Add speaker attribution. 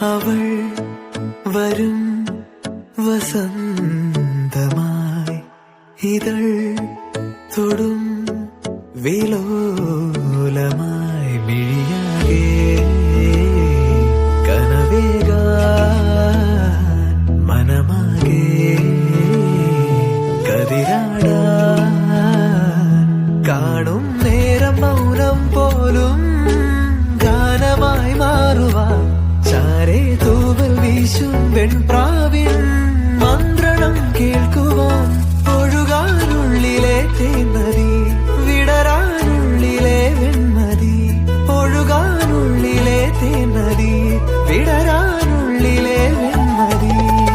Speaker 1: அவள் வரும் வசந்தமாய் இதழ் தொடும் வேலோ പെൺപ്രാവിൽ മന്ത്രണം കേൾക്കുവാൻ ഒഴുകാനുള്ളിലെ തേന്നതി വിടരാനുള്ളിലെ വെൺമതി ഒഴുകാനുള്ളിലെ തേന്നതി വിടരാ